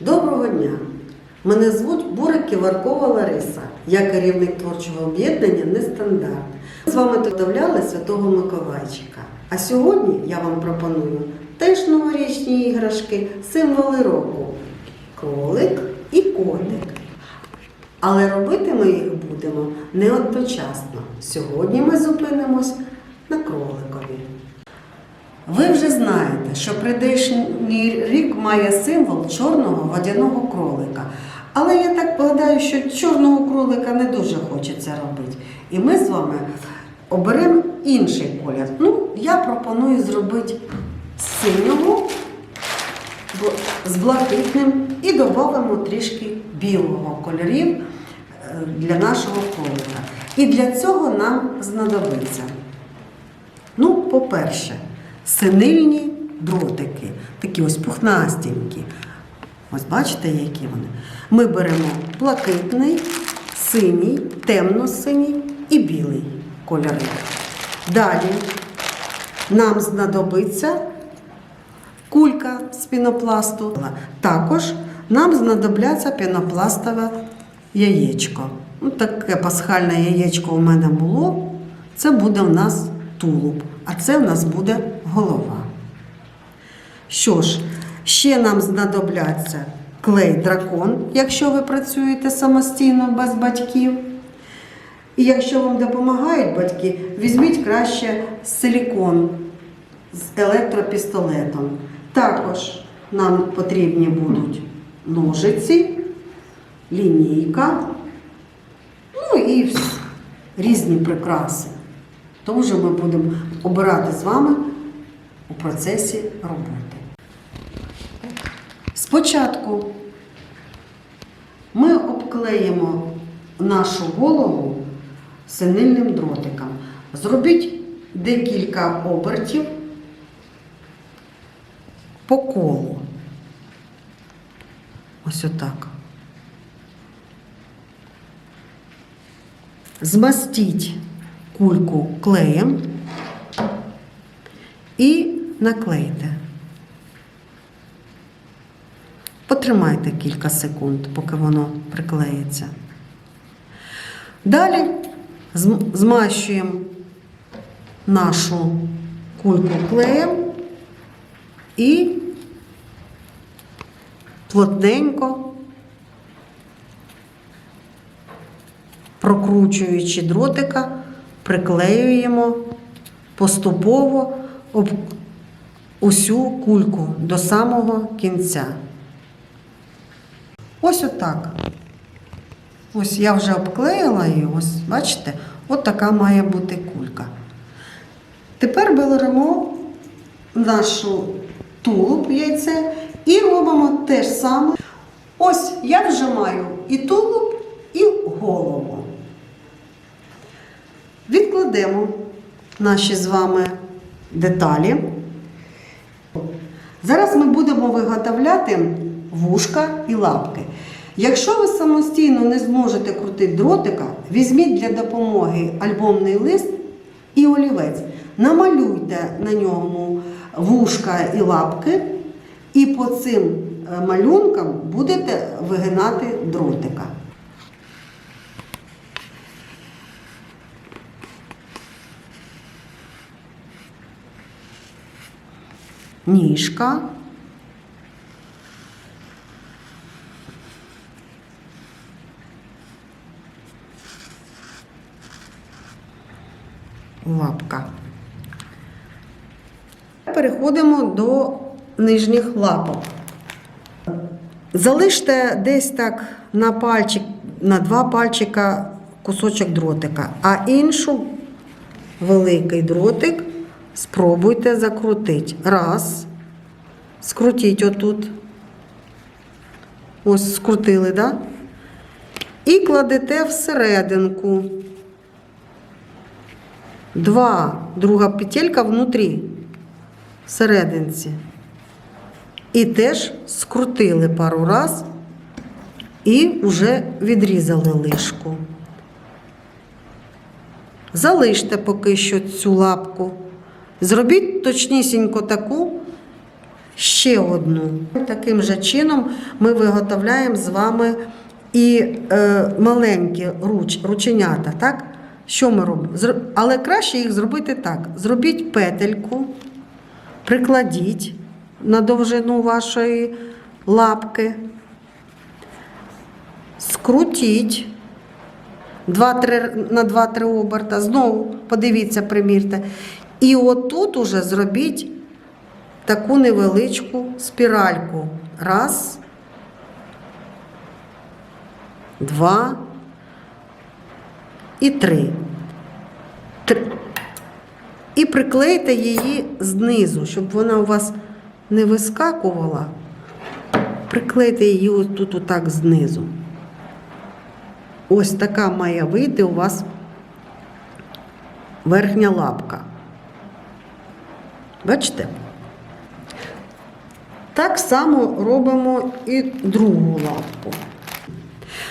Доброго дня! Мене звуть Бурик Ківаркова Лариса. Я керівник творчого об'єднання Нестандарт. Ми З вами додавляли Святого Миколайчика. А сьогодні я вам пропоную теж новорічні іграшки, символи року кролик і котик. Але робити ми їх будемо не одночасно. Сьогодні ми зупинимось на кроликові. Ви вже знаєте, що прийдешній рік має символ чорного водяного кролика. Але я так гадаю, що чорного кролика не дуже хочеться робити. І ми з вами оберемо інший колір. Ну, я пропоную зробити синього з блакитним і додамо трішки білого кольорів е, для нашого кролика. І для цього нам знадобиться. Ну, по-перше, синильні дротики, такі ось пухнастенькі. Ось бачите, які вони. Ми беремо блакитний, синій, темно-синій і білий кольори. Далі нам знадобиться кулька з пінопласту. Також нам знадобляться пінопластове яєчко. Ну, таке пасхальне яєчко у мене було. Це буде в нас тулуб, а це в нас буде голова. Що ж, ще нам знадобляться клей дракон, якщо ви працюєте самостійно без батьків. І якщо вам допомагають батьки, візьміть краще силікон з електропістолетом. Також нам потрібні будуть ножиці, лінійка, ну і різні прикраси. То вже ми будемо обирати з вами у процесі роботи. Спочатку ми обклеїмо нашу голову синильним дротиком. Зробіть декілька обертів по колу. Ось отак. Змастіть кульку клеєм і наклейте. Потримайте кілька секунд, поки воно приклеїться. Далі змащуємо нашу кульку клеєм і плотненько, прокручуючи дротика, приклеюємо поступово усю кульку до самого кінця. Ось отак. Ось я вже обклеїла її, ось бачите, от така має бути кулька. Тепер беремо нашу тулуб яйце і робимо те ж саме. Ось я вже маю і тулуб, і голову. Відкладемо наші з вами деталі. Зараз ми будемо виготовляти вушка і лапки. Якщо ви самостійно не зможете крутити дротика, візьміть для допомоги альбомний лист і олівець. Намалюйте на ньому вушка і лапки, і по цим е, малюнкам будете вигинати дротика. Ніжка. Лапка. Переходимо до нижніх лапок. Залиште десь так на пальчик, на два пальчика кусочок дротика, а іншу великий дротик спробуйте закрутити. Раз. Скрутіть отут. Ось скрутили? Да? І кладете всерединку. Два. Друга петелька внутрі. Всерединці. І теж скрутили пару раз і вже відрізали лишку. Залиште поки що цю лапку. Зробіть точнісінько таку, ще одну. Таким же чином ми виготовляємо з вами і е, маленькі руч, рученята. Так? Що ми робимо? Але краще їх зробити так: зробіть петельку, прикладіть на довжину вашої лапки, скрутіть. 2-3, на 2-3 оберта, знову подивіться, примірте. І отут уже зробіть таку невеличку спіральку. Раз, два і три. Три. І приклейте її знизу, щоб вона у вас не вискакувала. Приклейте її ось тут отак знизу. Ось така має вийти у вас верхня лапка. Бачите? Так само робимо і другу лапку.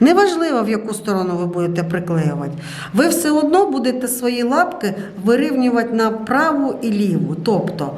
Неважливо, в яку сторону ви будете приклеювати. Ви все одно будете свої лапки вирівнювати на праву і ліву. Тобто,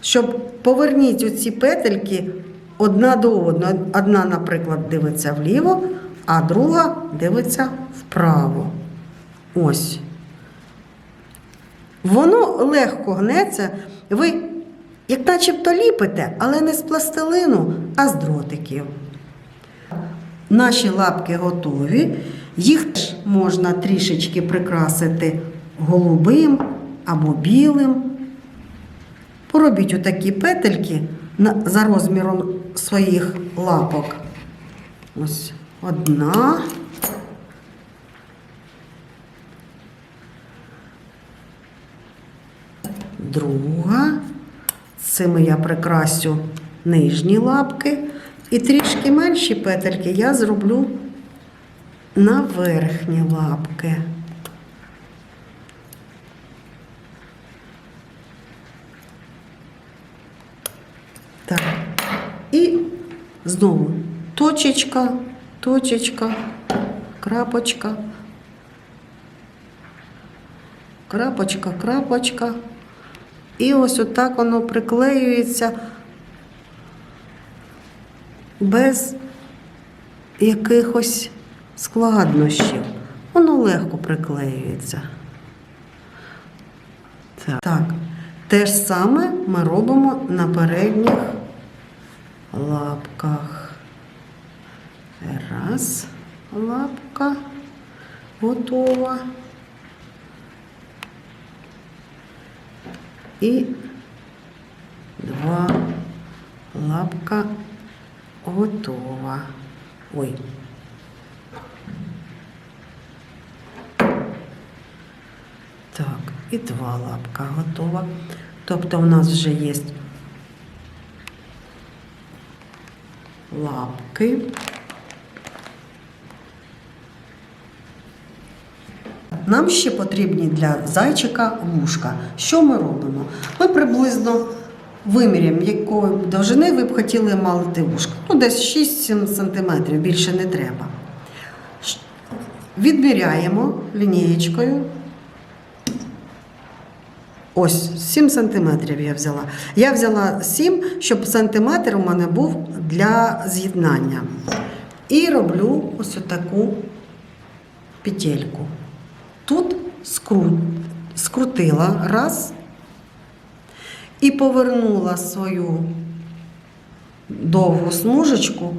щоб поверніть оці петельки одна до одної. Одна, наприклад, дивиться вліво, а друга дивиться вправо. Ось. Воно легко гнеться. Ви, як начебто ліпите, але не з пластилину, а з дротиків. Наші лапки готові. Їх теж можна трішечки прикрасити голубим або білим. Поробіть отакі петельки за розміром своїх лапок. Ось одна. Друга. Цими я прикрасю нижні лапки. І трішки менші петельки я зроблю на верхні лапки. Так. І знову точечка, точечка, крапочка, крапочка, крапочка. І ось отак воно приклеюється без якихось складнощів. Воно легко приклеюється. Так. так. Те ж саме ми робимо на передніх лапках. Раз, лапка готова. І два лапка готова. Ой. Так, і два лапка готова. Тобто у нас вже є лапки. Нам ще потрібні для зайчика вушка. Що ми робимо? Ми приблизно виміряємо, якої довжини ви б хотіли мати вушка. Ну, десь 6-7 см, більше не треба. Відміряємо лінієчкою. Ось 7 сантиметрів я взяла. Я взяла 7, щоб сантиметр у мене був для з'єднання. І роблю ось таку петельку. Тут скру... скрутила раз і повернула свою довгу смужечку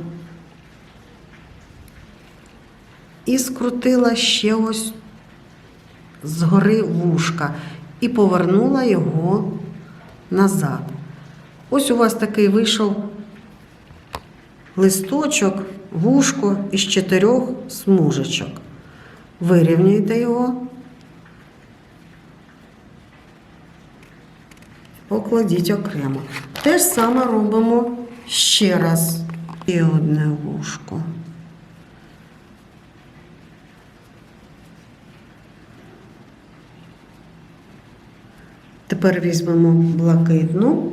і скрутила ще ось згори вушка і повернула його назад. Ось у вас такий вийшов листочок, вушко із чотирьох смужечок. Вирівнюйте його. Покладіть окремо. Те ж саме робимо ще раз. І одне вушко. Тепер візьмемо блакитну.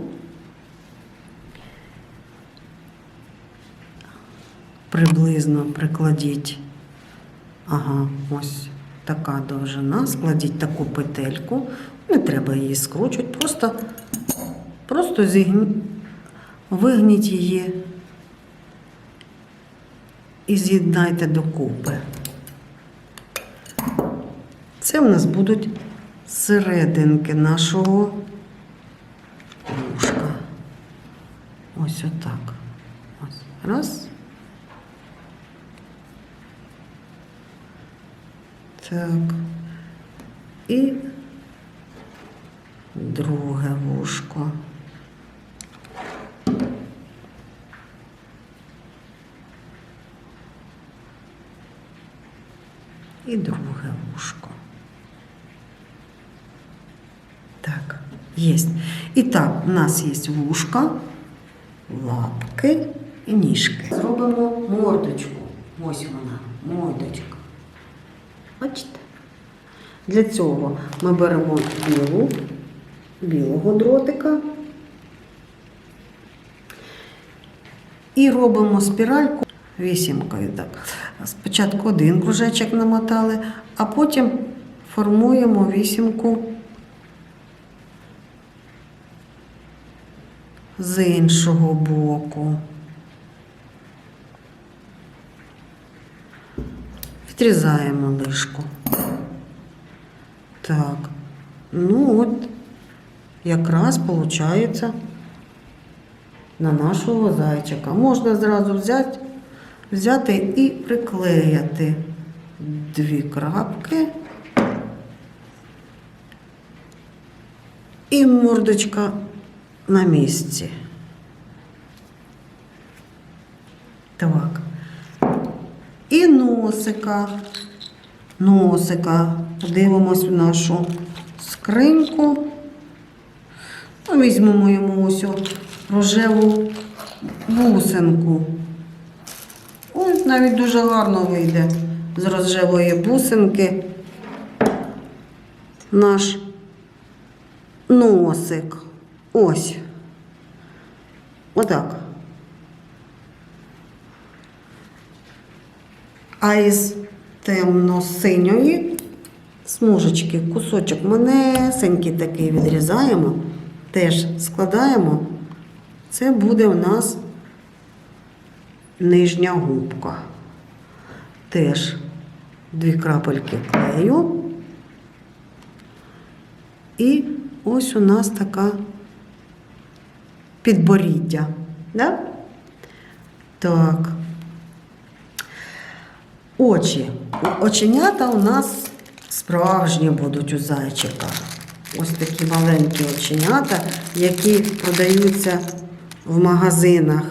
Приблизно прикладіть. Ага, ось така довжина. Складіть таку петельку. Не треба її скручувати, просто, просто зігні... вигніть її і з'єднайте докупи. Це в нас будуть серединки нашого вушка. Ось отак. Ось. Раз. Так. І друге вушко. І друге вушко. Так, є. І так, у нас є вушка, лапки і ніжки. Зробимо мордочку. Ось вона, мордочка. Бачите? Для цього ми беремо білу, білого дротика і робимо спіральку вісімкою. Так. Спочатку один кружечок намотали, а потім формуємо вісімку з іншого боку. Відрізаємо лишку. Так. Ну от, якраз виходить на нашого зайчика. Можна зразу взяти, взяти і приклеїти дві крапки. І мордочка на місці. Так. Носика. Носика. Подивимось в нашу скриньку. Ну, Візьмемо йому ось рожеву бусинку. Ось навіть дуже гарно вийде з рожевої бусинки наш носик. Ось. Отак. А із темно-синьої смужечки, кусочок манесенький такий відрізаємо, теж складаємо. Це буде у нас нижня губка. Теж дві крапельки клею. І ось у нас така підборіддя. Да? Так. Очі. Оченята у нас справжні будуть у зайчика. Ось такі маленькі оченята, які продаються в магазинах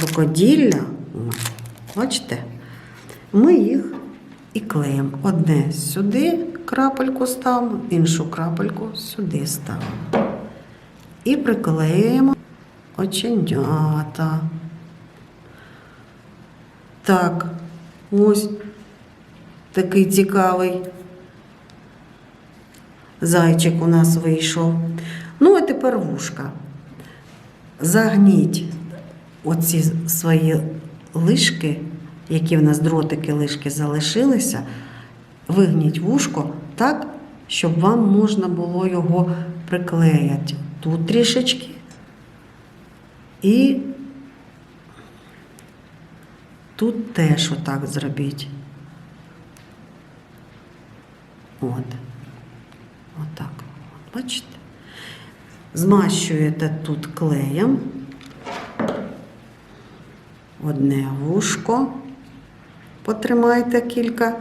рукоділля. Бачите? Ми їх і клеїмо. Одне сюди крапельку ставимо, іншу крапельку сюди ставимо. І приклеюємо оченята. Так, ось такий цікавий зайчик у нас вийшов. Ну, а тепер вушка. Загніть оці свої лишки, які в нас дротики лишки залишилися, вигніть вушко так, щоб вам можна було його приклеїти. Тут трішечки. І тут теж отак зробіть. От. Отак. От, бачите? Змащуєте тут клеєм. Одне вушко. Потримайте кілька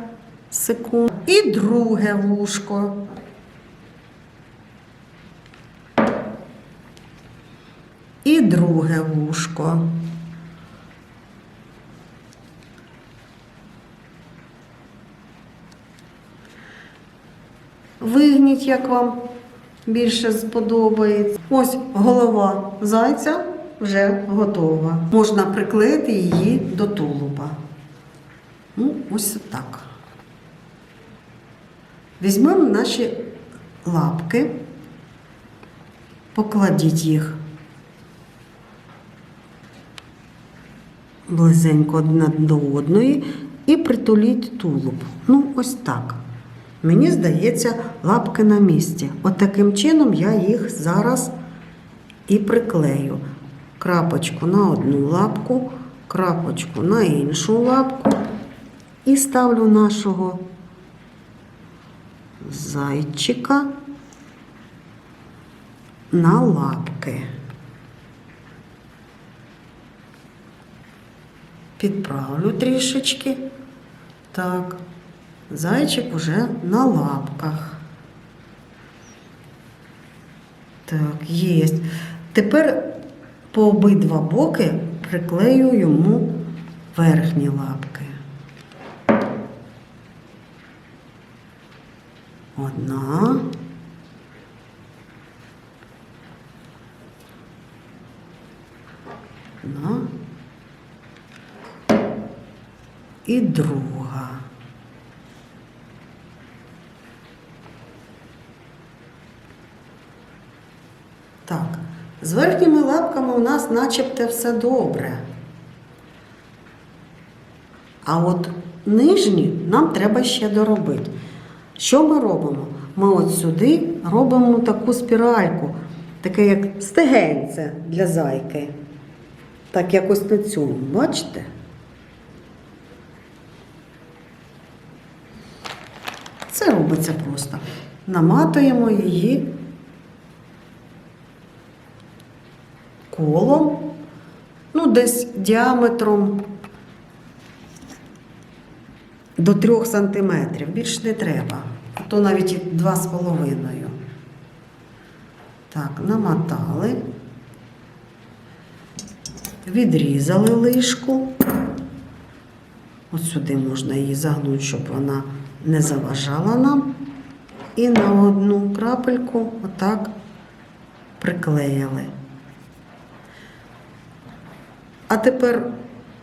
секунд. І друге вушко. І друге вушко. Вигніть, як вам більше сподобається. Ось голова зайця вже готова. Можна приклеїти її до тулуба. Ну, ось так. Візьмемо наші лапки, покладіть їх близенько одна до одної і притуліть тулуб. Ну, ось так. Мені здається, лапки на місці. От таким чином я їх зараз і приклею. крапочку на одну лапку, крапочку на іншу лапку і ставлю нашого зайчика на лапки. Підправлю трішечки. Так, зайчик уже на лапках. Так, є. Тепер по обидва боки приклею йому верхні лапки. Одна. Одна. І друга. Так, з верхніми лапками у нас начебто все добре. А от нижні нам треба ще доробити. Що ми робимо? Ми от сюди робимо таку спіральку, таке як стегенце для зайки. Так якось на цьому, бачите? Це робиться просто. Наматуємо її колом, ну, десь діаметром до 3 сантиметрів. Більш не треба. А то навіть і 2,5. Так, намотали, відрізали лишку. От сюди можна її загнути, щоб вона не заважала нам. І на одну крапельку отак приклеїли. А тепер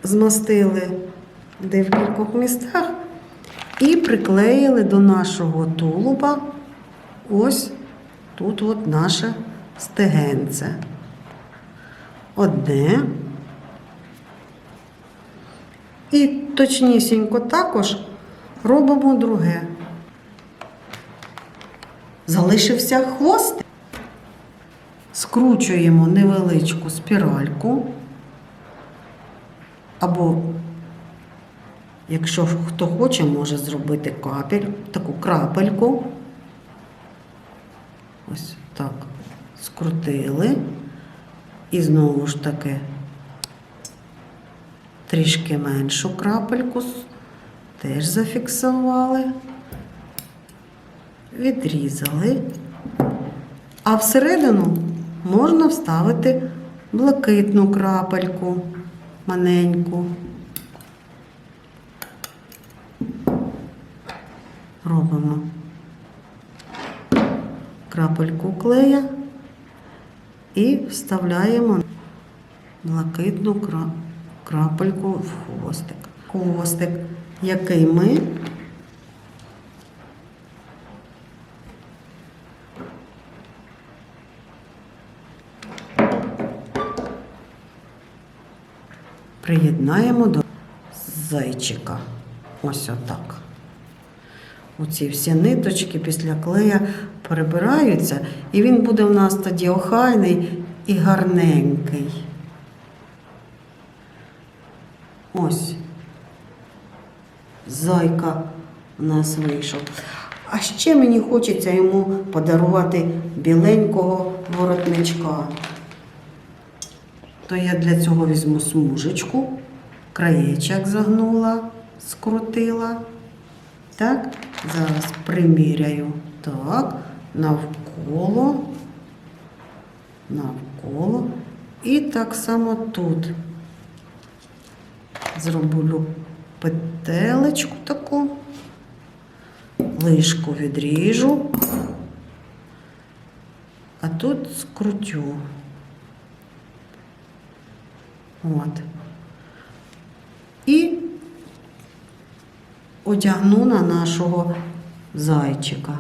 змастили де в кількох містах і приклеїли до нашого тулуба ось тут от наше стегенце. Одне. І точнісінько також робимо друге. Залишився хвостик. Скручуємо невеличку спіральку. Або, якщо хто хоче, може зробити капель, таку крапельку. Ось так. Скрутили. І знову ж таки трішки меншу крапельку теж зафіксували, відрізали. А всередину можна вставити блакитну крапельку маленьку. Робимо крапельку клея і вставляємо блакитну крапельку в хвостик. Хвостик, який ми приєднаємо до зайчика. Ось отак. Оці всі ниточки після клея перебираються, і він буде у нас тоді охайний і гарненький. Ось. Зайка у нас вийшов. А ще мені хочеться йому подарувати біленького воротничка. То я для цього візьму смужечку, краєчок загнула, скрутила. Так, зараз приміряю. Так, навколо, навколо. І так само тут зроблю петелечку таку, лишку відріжу, а тут скрутю. От. І одягну на нашого зайчика.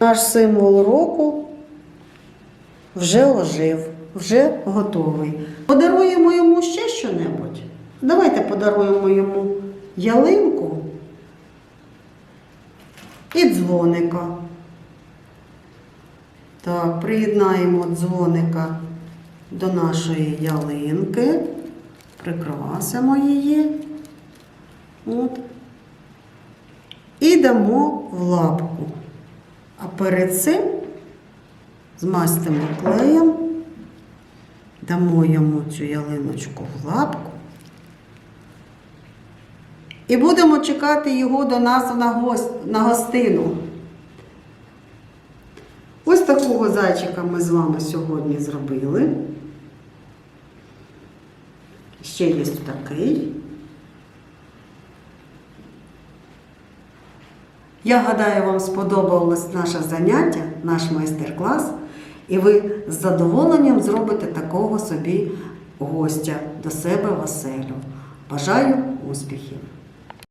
Наш символ року вже ожив, вже готовий. Подаруємо йому ще що-небудь. Давайте подаруємо йому ялинку і дзвоника. Так, приєднаємо дзвоника до нашої ялинки, прикрасимо її. От. І дамо в лапку. А перед цим змастимо клеєм, дамо йому цю ялиночку в лапку. І будемо чекати його до нас на, гост, на гостину. Ось такого зайчика ми з вами сьогодні зробили. Ще є такий. Я гадаю, вам сподобалось наше заняття, наш майстер-клас, і ви з задоволенням зробите такого собі гостя до себе в. Бажаю успіхів!